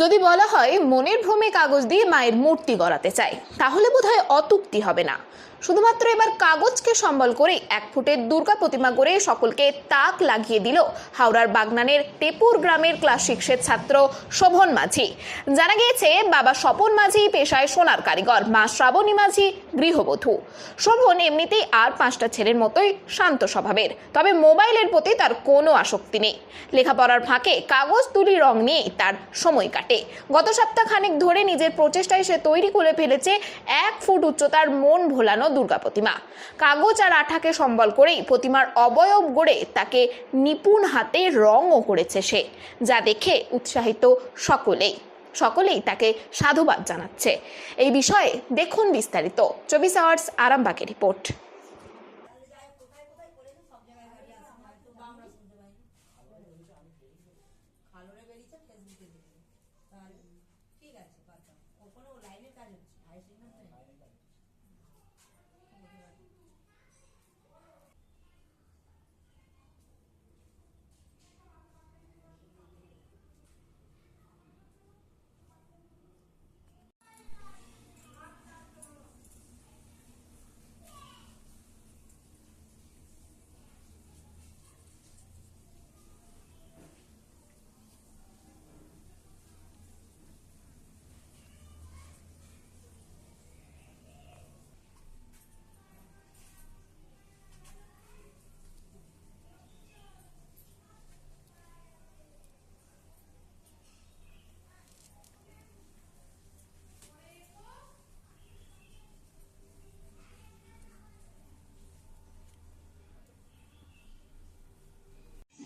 যদি বলা হয় মনের ভ্রমে কাগজ দিয়ে মায়ের মূর্তি গড়াতে চাই তাহলে বোধহয় অতুক্তি হবে না। শুধুমাত্র এবার কাগজকে সম্বল করে এক ফুটের দুর্গা প্রতিমা করে সকলকে তাক লাগিয়ে দিল হাওড়ার বাগনানের টেপুর গ্রামের ক্লাস সিক্সের ছাত্র শোভন মাঝি। জানা গিয়েছে, বাবা স্বপন মাঝি পেশায় সোনার কারিগর, মা শ্রাবণী মাঝি গৃহবধূ। শোভন এমনিতেই আর পাঁচটা ছেলের মতোই শান্ত স্বভাবের, তবে মোবাইলের প্রতি তার কোনো আসক্তি নেই। লেখাপড়ার ফাঁকে কাগজ তুলি রং নিয়েই তার সময় কাটে। গত সপ্তাহ খানেক ধরে নিজের প্রচেষ্টায় সে তৈরি করে ফেলেছে, এক ফুট উচ্চতার মন ভোলানো দুর্গা প্রতিমা কাগজ আর আঠাকে সম্বল করেই প্রতিমার অবয়ব গড়ে তাকে নিপুণ হাতে রঙও করেছে সে, যা দেখে উৎসাহিত সকলেই। সকলেই তাকে সাধুবাদ জানাচ্ছে। এই বিষয়ে দেখুন বিস্তারিত। চব্বিশ আওয়ার্স আরামবাগের রিপোর্ট। ঠিক আছে ওখানে লাইনের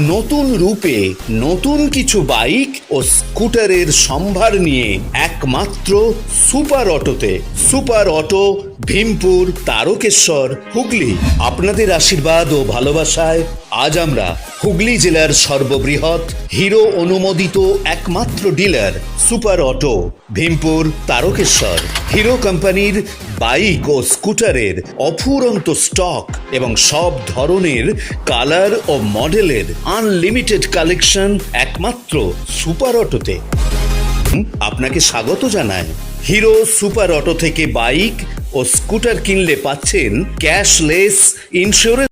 নতুন রূপে নতুন কিছু বাইক ও স্কুটারের সম্ভার নিয়ে একমাত্র সুপার অটোতে। Super auto, Bhimpur, Tarakeswar, Hooghly. আপনাদের আশীর্বাদ ও ভালোবাসায় আজ আমরা হুগলি জেলার সর্ববৃহৎ, হিরো অনুমোদিত একমাত্র dealer super auto, Bhimpur, Tarakeswar. Hero কোম্পানির বাইক ও স্কুটারের অফুরন্ত স্টক এবং সব ধরনের কালার ও মডেলের আনলিমিটেড কালেকশন একমাত্র সুপার অটোতে আপনাকে স্বাগত জানায় হিরো সুপার অটো থেকে বাইক ও স্কুটার কিনলে পাচ্ছেন ক্যাশলেস ইন্স্যুরেন্স